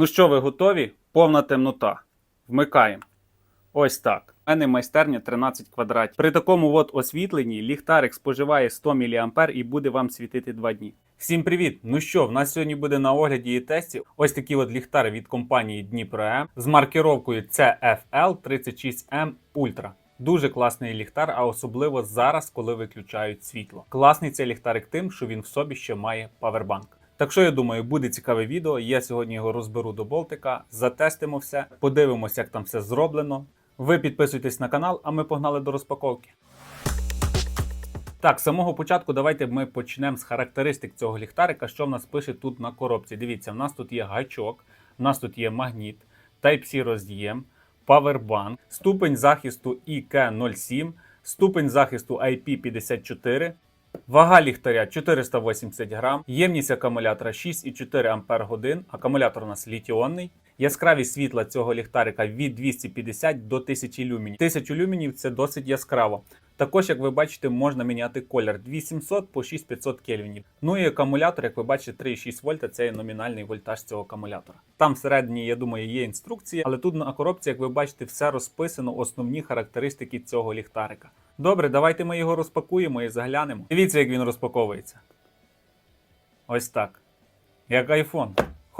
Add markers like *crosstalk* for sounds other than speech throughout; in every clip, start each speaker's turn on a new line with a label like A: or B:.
A: Ну що, ви готові? Повна темнота. Вмикаємо. Ось так. У мене майстерня 13 квадратів. При такому от освітленні ліхтарик споживає 100 мА і буде вам світити 2 дні. Всім привіт! Ну що, в нас сьогодні буде на огляді і тесті ось такі от ліхтари від компанії Дніпро М з маркировкою CFL 36M Ultra. Дуже класний ліхтар, а особливо зараз, коли виключають світло. Класний цей ліхтарик тим, що він в собі ще має павербанк. Так що я думаю, буде цікаве відео. Я сьогодні його розберу до болтика, затестимо все, подивимося, як там все зроблено. Ви підписуйтесь на канал, а ми погнали до розпаковки. Так, з самого початку давайте ми почнемо з характеристик цього ліхтарика, що в нас пише тут на коробці. Дивіться, в нас тут є гачок, в нас тут є магніт, Type-C роз'єм, павербанк, ступень захисту IK07, ступень захисту IP54, Вага ліхтаря 480 грам, ємність акумулятора 6,4 Ампер годин. Акумулятор у нас літіонний. Яскравість світла цього ліхтарика від 250 до 1000 люмінів. 1000 люмінів це досить яскраво. Також, як ви бачите, можна міняти колір 2700 по 6500 кельвінів. Ну і акумулятор, як ви бачите, 3,6 вольта це номінальний вольтаж цього акумулятора. Там всередині, я думаю, є інструкції, але тут на коробці, як ви бачите, все розписано, основні характеристики цього ліхтарика. Добре, давайте ми його розпакуємо і заглянемо. Дивіться, як він розпаковується. Ось так. Як iPhone.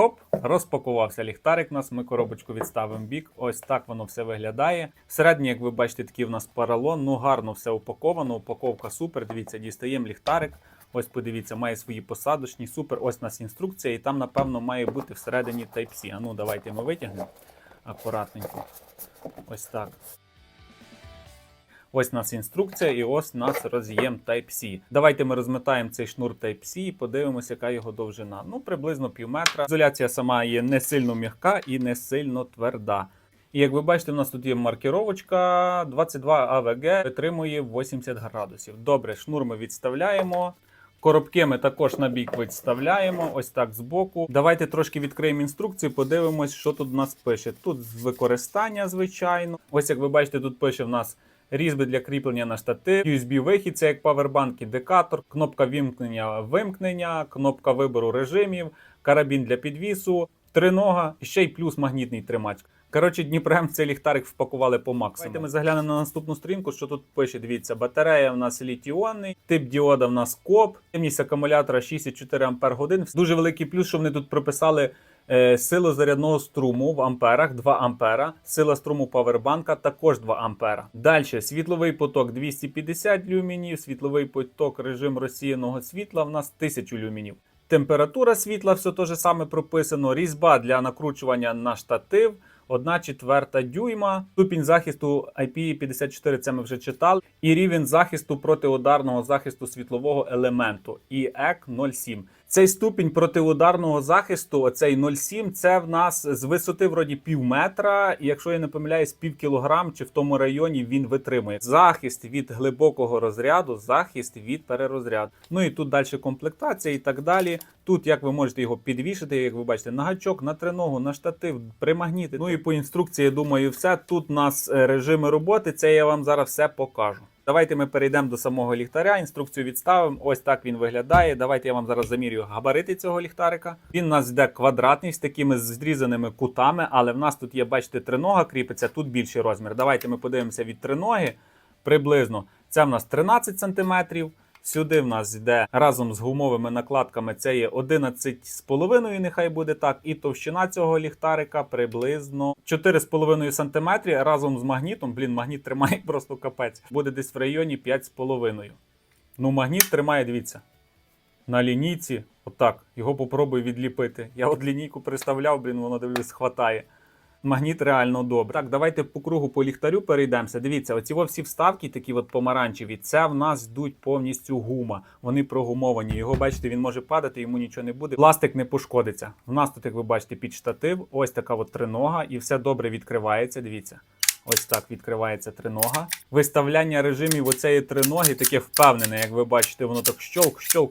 A: Хоп, розпакувався ліхтарик у нас. Ми коробочку відставимо бік. Ось так воно все виглядає. Всередині, як ви бачите, такий у нас поролон. Ну гарно все упаковано. Упаковка супер. Дивіться, дістаємо ліхтарик. Ось подивіться, має свої посадочні. Супер. Ось у нас інструкція, і там, напевно, має бути всередині Type-C. А ну, давайте ми витягнемо акуратненько. Ось так. Ось у нас інструкція, і ось у нас роз'єм Type-C. Давайте ми розмотаємо цей шнур Type-C і подивимося, яка його довжина. Ну, приблизно пів метра. Ізоляція сама є не сильно м'яка і не сильно тверда. І як ви бачите, у нас тут є маркіровочка 22 AVG, витримує 80 градусів. Добре, шнур ми відставляємо. Коробки ми також на бік відставляємо, ось так збоку. Давайте трошки відкриємо інструкцію, подивимось, що тут у нас пише. Тут використання, звичайно. Ось як ви бачите, тут пише в нас різьби для кріплення на штатив, USB-вихід, це як павербанк, індикатор, кнопка вімкнення вимкнення, кнопка вибору режимів, карабін для підвісу, тринога, і ще й плюс магнітний тримач. Коротше, Дніпрем цей ліхтарик впакували по максимуму. Давайте ми заглянемо на наступну сторінку, що тут пише. Дивіться, батарея в нас літіонний, тип діода в нас коп, ємність акумулятора 6,4 Ампер годин. Дуже великий плюс, що вони тут прописали е, силу зарядного струму в амперах 2 ампера, сила струму павербанка також 2 ампера. Далі світловий поток 250 люмінів, світловий поток режим розсіяного світла в нас 1000 люмінів. Температура світла все те ж саме прописано. Різьба для накручування на штатив. 1 четверта дюйма, ступінь захисту IP54, це ми вже читали, і рівень захисту протиударного захисту світлового елементу IEC 07. Цей ступінь протиударного захисту, оцей 0,7, це в нас з висоти вроді пів метра, і якщо я не помиляюсь, пів кілограм чи в тому районі він витримує. Захист від глибокого розряду, захист від перерозряду. Ну і тут далі комплектація і так далі. Тут як ви можете його підвішити, як ви бачите, на гачок, на триногу, на штатив, примагніти. Ну і по інструкції, я думаю, все. Тут у нас е, режими роботи, це я вам зараз все покажу. Давайте ми перейдемо до самого ліхтаря. Інструкцію відставимо. Ось так він виглядає. Давайте я вам зараз замірюю габарити цього ліхтарика. Він у нас йде квадратний з такими зрізаними кутами, але в нас тут є, бачите, тринога кріпиться, тут більший розмір. Давайте ми подивимося від триноги приблизно. Це в нас 13 см. Сюди в нас йде разом з гумовими накладками. Це є 11,5, нехай буде так. І товщина цього ліхтарика приблизно 4,5 см разом з магнітом. Блін, магніт тримає *laughs* просто капець. Буде десь в районі 5,5. Ну, магніт тримає, дивіться. На лінійці, отак. Його попробую відліпити. Я от лінійку приставляв, блін, воно дивлюсь, хватає. Магніт реально добре. Так, давайте по кругу по ліхтарю перейдемося. Дивіться, оці всі вставки, такі от помаранчеві, це в нас йдуть повністю гума. Вони прогумовані. Його, бачите, він може падати, йому нічого не буде. Пластик не пошкодиться. В нас тут, як ви бачите, під штатив, ось така от тринога, і все добре відкривається. Дивіться. Ось так відкривається тринога. Виставляння режимів оцеї триноги таке впевнене, як ви бачите, воно так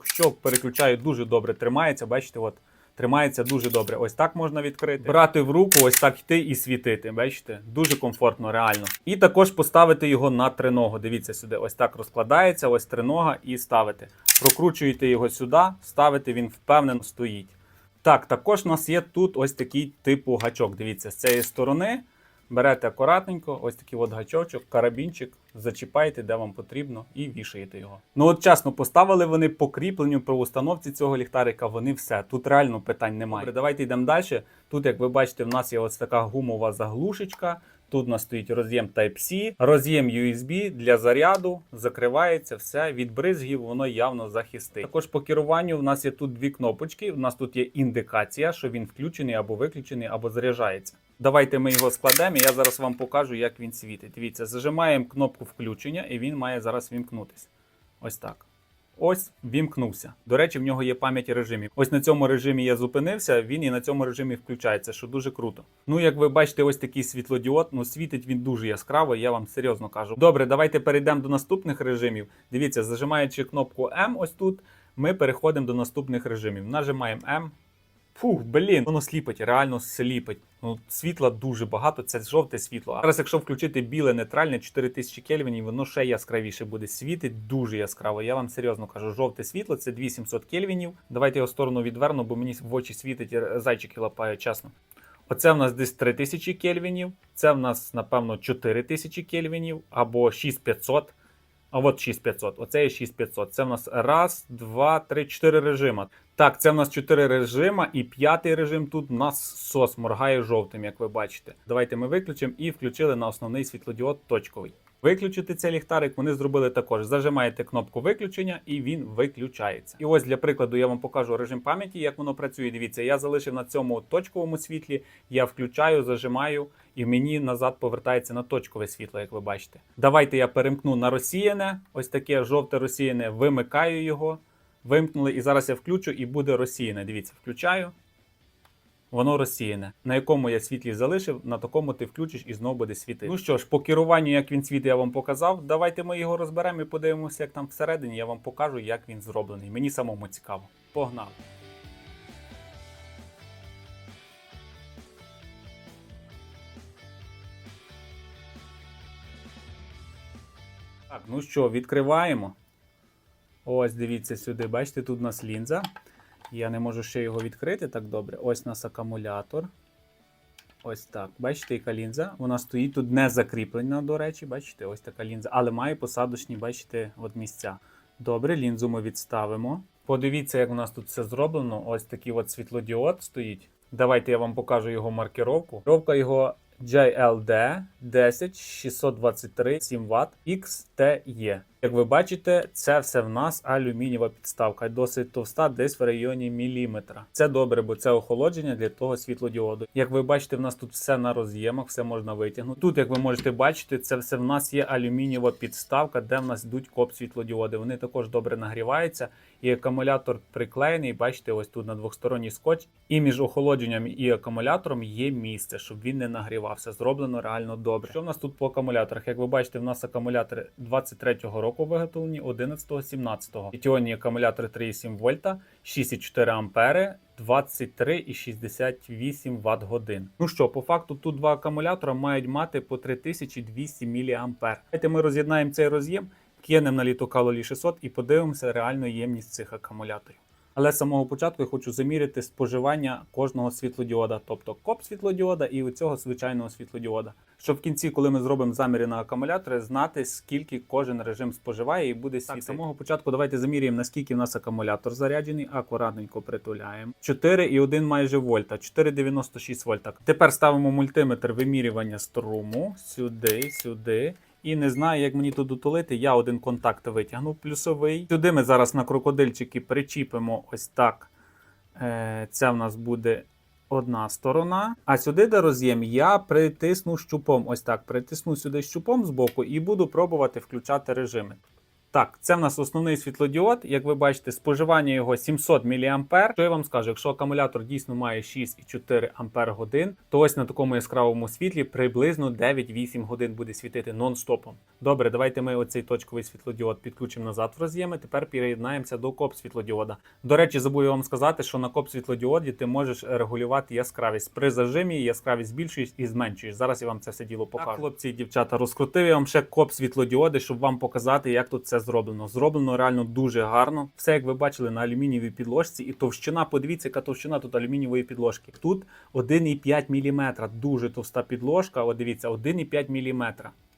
A: щолк переключає дуже добре. Тримається. Бачите, от Тримається дуже добре. Ось так можна відкрити. Брати в руку, ось так йти і світити. Бачите? Дуже комфортно, реально. І також поставити його на триногу. Дивіться сюди, ось так розкладається, ось тринога, і ставити. Прокручуєте його сюди, ставите, він впевнено стоїть. Так, також у нас є тут ось такий типу гачок. Дивіться, з цієї сторони берете акуратненько, ось такий от гачочок, карабінчик, зачіпаєте, де вам потрібно, і вішаєте його. Ну от чесно, поставили вони по кріпленню при установці цього ліхтарика, вони все. Тут реально питань немає. Добре, давайте йдемо далі. Тут, як ви бачите, в нас є ось така гумова заглушечка. Тут у нас стоїть роз'єм Type-C, роз'єм USB для заряду, закривається все. Від бризгів воно явно захистить. Також по керуванню в нас є тут дві кнопочки. У нас тут є індикація, що він включений або виключений, або заряджається. Давайте ми його складемо. і Я зараз вам покажу, як він світить. Дивіться, зажимаємо кнопку включення, і він має зараз вімкнутися. Ось так. Ось вімкнувся. До речі, в нього є пам'ять режимів. Ось на цьому режимі я зупинився, він і на цьому режимі включається, що дуже круто. Ну, як ви бачите, ось такий світлодіод, ну світить він дуже яскраво, я вам серйозно кажу. Добре, давайте перейдемо до наступних режимів. Дивіться, зажимаючи кнопку М ось тут, ми переходимо до наступних режимів. Нажимаємо М. Фух, блін, воно сліпить, реально сліпить. Ну, світла дуже багато, це жовте світло. Зараз, якщо включити біле нейтральне 4000 кельвінів, воно ще яскравіше буде. Світить дуже яскраво. Я вам серйозно кажу, жовте світло це 2700 кельвінів. Давайте його сторону відверну, бо мені в очі світить зайчики лапають, чесно. Оце в нас десь 3000 кельвінів, це в нас, напевно, 4000 кельвінів або 6500. А от 6500. Оце є 6500. Це в нас раз, два, три, чотири режима. Так, це в нас чотири режима, і п'ятий режим тут в нас сос моргає жовтим, як ви бачите. Давайте ми виключимо і включили на основний світлодіод точковий. Виключити цей ліхтарик вони зробили також. Зажимаєте кнопку виключення і він виключається. І ось для прикладу я вам покажу режим пам'яті, як воно працює. Дивіться, я залишив на цьому точковому світлі, я включаю, зажимаю, і мені назад повертається на точкове світло, як ви бачите. Давайте я перемкну на розсіяне. Ось таке жовте розсіяне, вимикаю його. Вимкнули, і зараз я включу, і буде розсіяне. Дивіться, включаю. Воно розсіяне. На якому я світлі залишив, на такому ти включиш і знову буде світити. Ну що ж, по керуванню, як він світить, я вам показав. Давайте ми його розберемо і подивимося, як там всередині. Я вам покажу, як він зроблений. Мені самому цікаво. Погнали! Так, ну що, відкриваємо. Ось, дивіться сюди. Бачите, тут у нас лінза. Я не можу ще його відкрити так добре. Ось у нас акумулятор. Ось так. Бачите, яка лінза? Вона стоїть тут не закріплена, до речі, бачите, ось така лінза, але має посадочні, бачите, от місця. Добре, лінзу ми відставимо. Подивіться, як у нас тут все зроблено. Ось такий от світлодіод стоїть. Давайте я вам покажу його маркировку. Маркировка його JLD 10623 7 Вт XTE. Як ви бачите, це все в нас алюмінієва підставка, досить товста, десь в районі міліметра. Це добре, бо це охолодження для того світлодіоду. Як ви бачите, в нас тут все на роз'ємах, все можна витягнути. Тут, як ви можете бачити, це все в нас є алюмінієва підставка, де в нас йдуть коп світлодіоди. Вони також добре нагріваються. І акумулятор приклеєний. Бачите, ось тут на двохсторонній скотч. І між охолодженням і акумулятором є місце, щоб він не нагрівався. Зроблено реально добре. Що в нас тут по акумуляторах? Як ви бачите, в нас акумулятори 23-го року виготовлені, 11-го, 17-го. Літіонні акумулятори 3,7 вольта, 6,4 ампери. 23,68 Вт годин. Ну що, по факту тут два акумулятора мають мати по 3200 мА. Давайте ми роз'єднаємо цей роз'єм, кинемо на літокалолі 600 і подивимося реальну ємність цих акумуляторів. Але з самого початку я хочу заміряти споживання кожного світлодіода, тобто коп світлодіода і цього звичайного світлодіода. Щоб в кінці, коли ми зробимо заміри на акумулятори, знати скільки кожен режим споживає і буде світити. Так, з самого початку давайте заміряємо, наскільки в нас акумулятор заряджений, акуратненько притуляємо. 4,1 майже вольта, 4,96 вольта. Тепер ставимо мультиметр вимірювання струму сюди, сюди. І не знаю, як мені тут утулити. Я один контакт витягнув плюсовий. Сюди ми зараз на крокодильчики причіпимо ось так. Це в нас буде одна сторона. А сюди, де роз'єм, я притисну щупом. Ось так. Притисну сюди щупом з боку і буду пробувати включати режими. Так, це в нас основний світлодіод. Як ви бачите, споживання його 700 мА. Що я вам скажу, якщо акумулятор дійсно має 6,4 Ампер годин, то ось на такому яскравому світлі приблизно 9-8 годин буде світити нон-стопом. Добре, давайте ми оцей точковий світлодіод підключимо назад в роз'єми. Тепер переєднаємося до коп світлодіода. До речі, забув я вам сказати, що на коп світлодіоді ти можеш регулювати яскравість. При зажимі яскравість збільшуєш і зменшуєш. Зараз я вам це все діло покажу. Так, хлопці і дівчата, розкрутив я вам ще коп світлодіоди, щоб вам показати, як тут це зроблено. Зроблено реально дуже гарно. Все, як ви бачили, на алюмінієвій підложці. І товщина, подивіться, яка товщина тут алюмінієвої підложки. Тут 1,5 мм. Дуже товста підложка. От дивіться, 1,5 мм.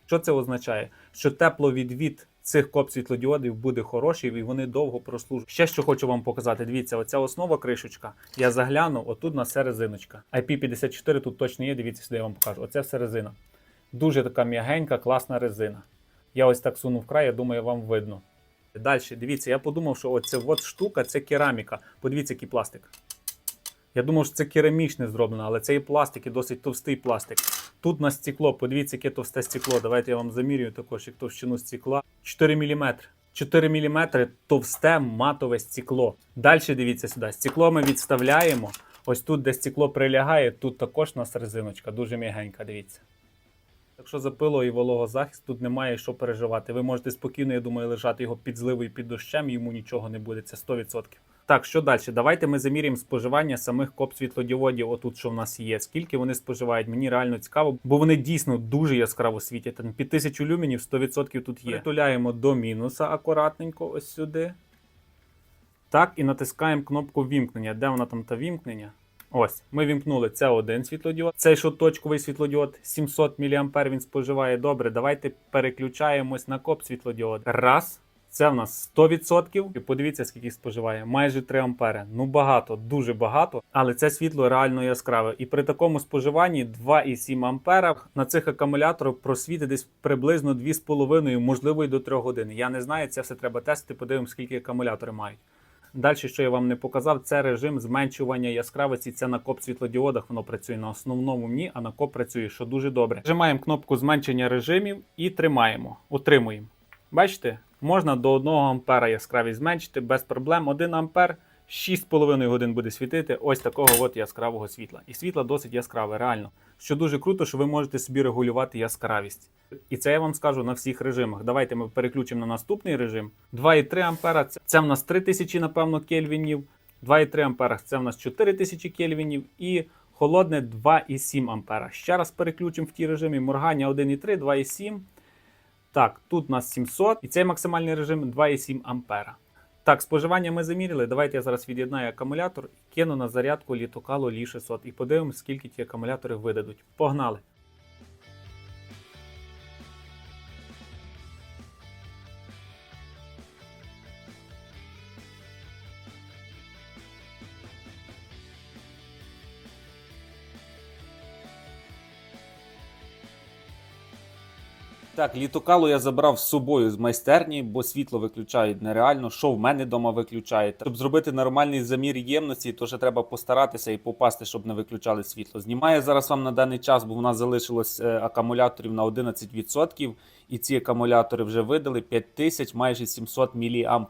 A: Що це означає? Що тепловідвід цих коп світлодіодів буде хороший і вони довго прослужать. Ще що хочу вам показати. Дивіться, оця основа кришечка. Я загляну, отут на все резиночка. IP54 тут точно є. Дивіться, сюди я вам покажу. Оце все резина. Дуже така м'ягенька, класна резина. Я ось так сунув край, я думаю, вам видно. Далі, дивіться, я подумав, що оце от штука це кераміка. Подивіться, який пластик. Я думав, що це керамічне зроблено, але це і пластик, і досить товстий пластик. Тут на стекло, подивіться, яке товсте стекло. Давайте я вам замірюю також як товщину стекла. 4 мм. 4 мм товсте матове стекло. Далі дивіться сюди. Стекло ми відставляємо. Ось тут, де стекло прилягає, тут також у нас резиночка, дуже м'ягенька, дивіться. Якщо запило і вологозахист, тут немає що переживати. Ви можете спокійно, я думаю, лежати його під зливою, під дощем, йому нічого не буде, це 100%. Так, що далі? Давайте ми заміряємо споживання самих коп світлодіодів, отут, що в нас є. Скільки вони споживають? Мені реально цікаво, бо вони дійсно дуже яскраво світять. Там під 1000 люменів 100% тут є. Притуляємо до мінуса акуратненько, ось сюди. Так, і натискаємо кнопку вімкнення. Де вона там та вімкнення? Ось, ми вімкнули. Це один світлодіод. Цей що точковий світлодіод 700 мА він споживає. Добре, давайте переключаємось на коп світлодіод. Раз. Це в нас 100%. І подивіться, скільки споживає. Майже 3 ампери. Ну багато, дуже багато. Але це світло реально яскраве. І при такому споживанні 2,7 ампера на цих акумуляторах просвітить десь приблизно 2,5, можливо, і до 3 годин. Я не знаю, це все треба тестити. Подивимось, скільки акумулятори мають. Далі, що я вам не показав, це режим зменшування яскравості. Це на коп світлодіодах. Воно працює на основному ні, а на коп працює, що дуже добре. Нажимаємо кнопку зменшення режимів і тримаємо. Утримуємо. Бачите, можна до 1 ампера яскравість зменшити без проблем. 1 ампер 6,5 годин буде світити ось такого от яскравого світла. І світло досить яскраве, реально. Що дуже круто, що ви можете собі регулювати яскравість. І це я вам скажу на всіх режимах. Давайте ми переключимо на наступний режим. 2,3 ампера це, в нас 3000, напевно, кельвінів. 2,3 ампера це в нас 4000 кельвінів. І холодне 2,7 ампера. Ще раз переключимо в ті режими. Моргання 1,3, 2,7. Так, тут у нас 700 і цей максимальний режим 2,7 ампера. Так, споживання ми заміряли. Давайте я зараз від'єднаю акумулятор кину на зарядку літокалу Лі 600 і подивимось, скільки ті акумулятори видадуть. Погнали! Так, літокалу я забрав з собою з майстерні, бо світло виключають нереально. Що в мене вдома виключають. Щоб зробити нормальний замір ємності, то ще треба постаратися і попасти, щоб не виключали світло. Знімаю зараз вам на даний час, бо в нас залишилось е, акумуляторів на 11%, і ці акумулятори вже видали 5000 майже 700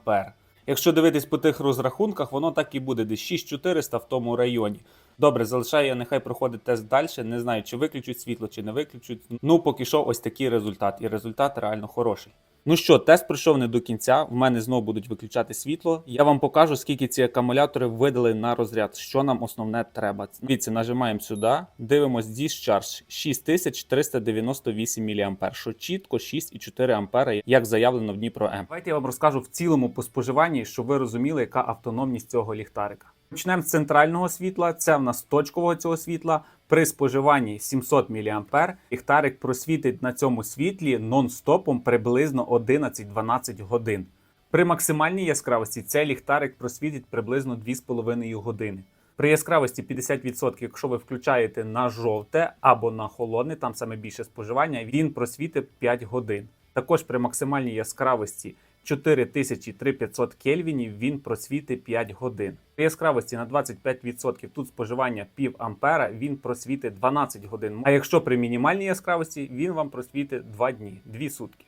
A: мА. Якщо дивитись по тих розрахунках, воно так і буде, десь 6400 в тому районі. Добре, залишаю я, нехай проходить тест далі. Не знаю, чи виключуть світло, чи не виключуть. Ну, поки що, ось такий результат. І результат реально хороший. Ну що, тест пройшов не до кінця. В мене знову будуть виключати світло. Я вам покажу, скільки ці акумулятори видали на розряд, що нам основне треба. Дивіться, нажимаємо сюди, дивимось Discharge 6398 мА, що чітко 6,4 ампера, як заявлено в Дніпро М. Давайте я вам розкажу в цілому по споживанні, щоб ви розуміли, яка автономність цього ліхтарика. Почнемо з центрального світла. Це в нас точкового цього світла. При споживанні 700 мА ліхтарик просвітить на цьому світлі нон-стопом приблизно 11-12 годин. При максимальній яскравості цей ліхтарик просвітить приблизно 2,5 години. При яскравості 50%, якщо ви включаєте на жовте або на холодне, там саме більше споживання, він просвітить 5 годин. Також при максимальній яскравості 4000-3500 кельвінів він просвітить 5 годин. При яскравості на 25% тут споживання пів ампера він просвітить 12 годин. А якщо при мінімальній яскравості він вам просвітить 2 дні, 2 сутки.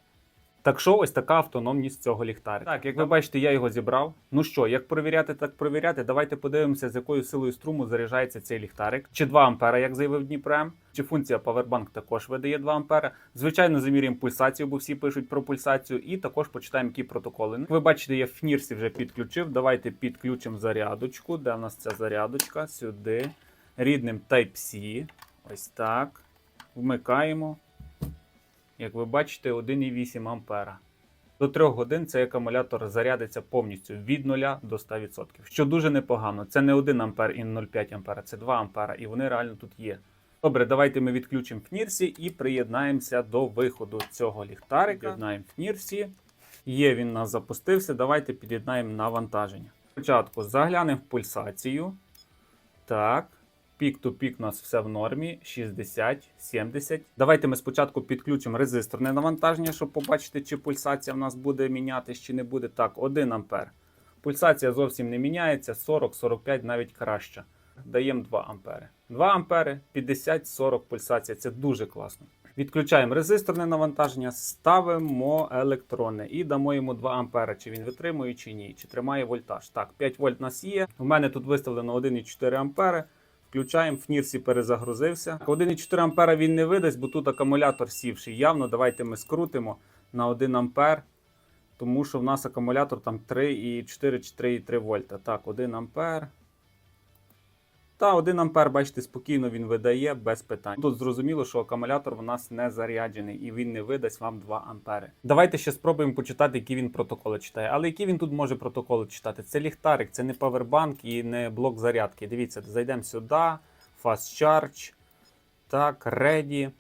A: Так що ось така автономність цього ліхтарика. Так, як ви бачите, я його зібрав. Ну що, як провіряти, так провіряти. Давайте подивимося, з якою силою струму заряджається цей ліхтарик. Чи 2 ампера, як заявив Дніпрем, чи функція Powerbank також видає 2 ампера. Звичайно, замірюємо пульсацію, бо всі пишуть про пульсацію, і також почитаємо які протоколи. Ви бачите, я в фнірсі вже підключив. Давайте підключимо зарядочку. Де в нас ця зарядочка? Сюди. Рідним Type-C. Ось так. Вмикаємо. Як ви бачите, 1,8 ампера. До 3 годин цей акумулятор зарядиться повністю від 0 до 100%, що дуже непогано. Це не 1 ампер і 0,5 ампера, це 2 ампера, і вони реально тут є. Добре, давайте ми відключимо фнірсі і приєднаємося до виходу цього ліхтарика. Під'єднаємо фнірсі. Є, він у нас запустився. Давайте під'єднаємо навантаження. Спочатку заглянемо в пульсацію. Так. Пік-то-пік у нас все в нормі. 60, 70. Давайте ми спочатку підключимо резисторне навантаження, щоб побачити, чи пульсація в нас буде мінятись, чи не буде. Так, 1 ампер. Пульсація зовсім не міняється, 40-45 навіть краще. Даємо 2 ампери. 2 ампери, 50-40 пульсація. Це дуже класно. Відключаємо резисторне навантаження, ставимо електронне і дамо йому 2 ампери, чи він витримує, чи ні, чи тримає вольтаж. Так, 5 вольт у нас є. У мене тут виставлено 1,4 ампери. Включаємо, в Фнірсі перезагрузився. 1,4 ампера він не видасть, бо тут акумулятор сівший. Явно давайте ми скрутимо на 1 ампер, тому що в нас акумулятор там 3,4 чи 3,3 вольта. Так, 1 ампер. Та 1 ампер, бачите, спокійно він видає без питань. Тут зрозуміло, що акумулятор в нас не заряджений і він не видасть вам 2 ампери. Давайте ще спробуємо почитати, які він протоколи читає. Але які він тут може протоколи читати? Це ліхтарик, це не павербанк і не блок зарядки. Дивіться, зайдемо сюди, Fast Charge, так, Ready,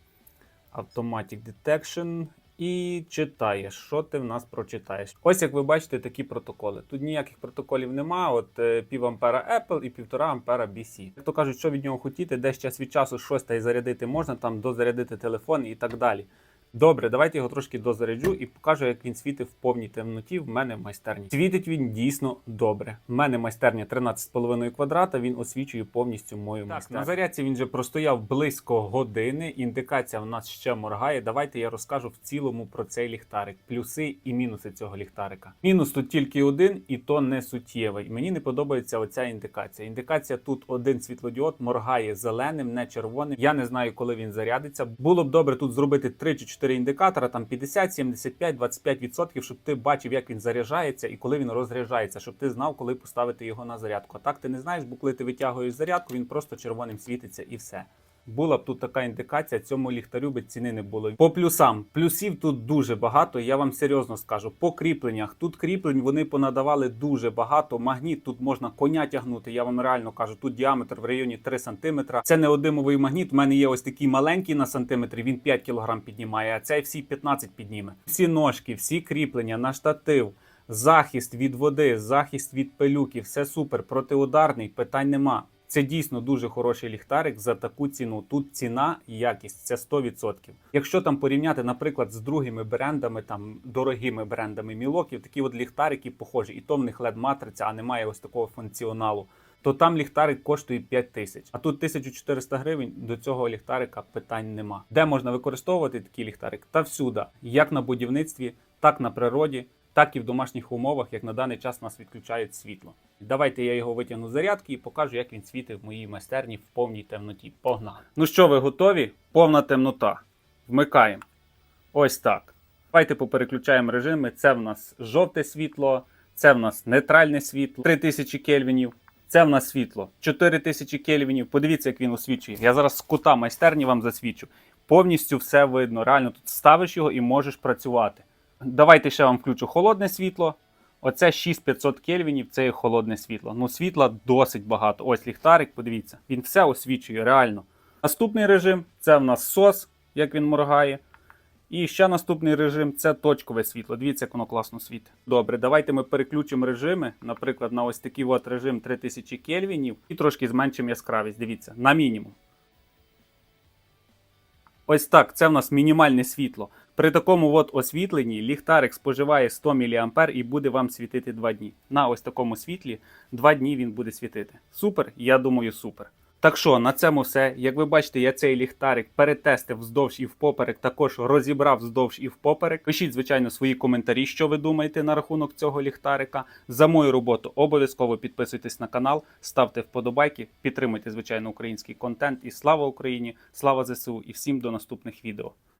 A: Automatic Detection. І читаєш, що ти в нас прочитаєш. Ось як ви бачите, такі протоколи. Тут ніяких протоколів нема. От е, пів ампера Apple і півтора ампера BC. Як то кажуть, що від нього хотіти, десь час від часу щось та й зарядити можна, там дозарядити телефон і так далі. Добре, давайте його трошки дозаряджу і покажу, як він світить в повній темноті в мене в майстерні. Світить він дійсно добре. В мене майстерня 13,5 квадрата, він освічує повністю мою майстерню. На зарядці він вже простояв близько години. Індикація в нас ще моргає. Давайте я розкажу в цілому про цей ліхтарик, плюси і мінуси цього ліхтарика. Мінус тут тільки один, і то не суттєвий. Мені не подобається оця індикація. Індикація тут один світлодіод моргає зеленим, не червоним. Я не знаю, коли він зарядиться. Було б добре тут зробити 3 чи 4 індикатора, там 50, 75, 25%, щоб ти бачив, як він заряджається і коли він розряджається, щоб ти знав, коли поставити його на зарядку. А так ти не знаєш, бо коли ти витягуєш зарядку, він просто червоним світиться і все. Була б тут така індикація, цьому ліхтарю би ціни не було. По плюсам, плюсів тут дуже багато. Я вам серйозно скажу. По кріпленнях тут кріплень вони понадавали дуже багато. Магніт тут можна коня тягнути. Я вам реально кажу, тут діаметр в районі 3 см. Це не одимовий магніт. У мене є ось такий маленький на сантиметрі. Він 5 кг піднімає, а цей всі 15 підніме. Всі ножки, всі кріплення на штатив. Захист від води, захист від пилюки, все супер, протиударний, питань нема. Це дійсно дуже хороший ліхтарик за таку ціну. Тут ціна і якість це 100%. Якщо там порівняти, наприклад, з другими брендами, там дорогими брендами мілоків, такі от ліхтарики похожі, і то в них led матриця, а немає ось такого функціоналу. То там ліхтарик коштує 5 тисяч, а тут 1400 гривень. До цього ліхтарика питань нема. Де можна використовувати такий ліхтарик? Та всюди, як на будівництві, так на природі, так і в домашніх умовах, як на даний час нас відключають світло. Давайте я його витягну з зарядки і покажу, як він світить в моїй майстерні в повній темноті. Погнали! Ну що, ви готові? Повна темнота. Вмикаємо. Ось так. Давайте попереключаємо режими. Це в нас жовте світло, це в нас нейтральне світло, 3000 кельвінів. Це в нас світло 4000 кельвінів. Подивіться, як він освічує. Я зараз з кута майстерні вам засвічу. Повністю все видно. Реально тут ставиш його і можеш працювати. Давайте ще вам включу холодне світло. Оце 6500 кельвінів, це є холодне світло. Ну, світла досить багато. Ось ліхтарик, подивіться, він все освічує, реально. Наступний режим це в нас сос, як він моргає. І ще наступний режим це точкове світло. Дивіться, як воно класно світить. Добре, давайте ми переключимо режими, наприклад, на ось такий от режим 3000 кельвінів і трошки зменшимо яскравість. Дивіться, на мінімум. Ось так, це в нас мінімальне світло. При такому от освітленні ліхтарик споживає 100 мА і буде вам світити 2 дні. На ось такому світлі 2 дні він буде світити. Супер? Я думаю, супер. Так що, на цьому все. Як ви бачите, я цей ліхтарик перетестив вздовж і впоперек, також розібрав вздовж і впоперек. Пишіть, звичайно, свої коментарі, що ви думаєте на рахунок цього ліхтарика. За мою роботу обов'язково підписуйтесь на канал, ставте вподобайки, підтримуйте, звичайно, український контент. І слава Україні, слава ЗСУ і всім до наступних відео.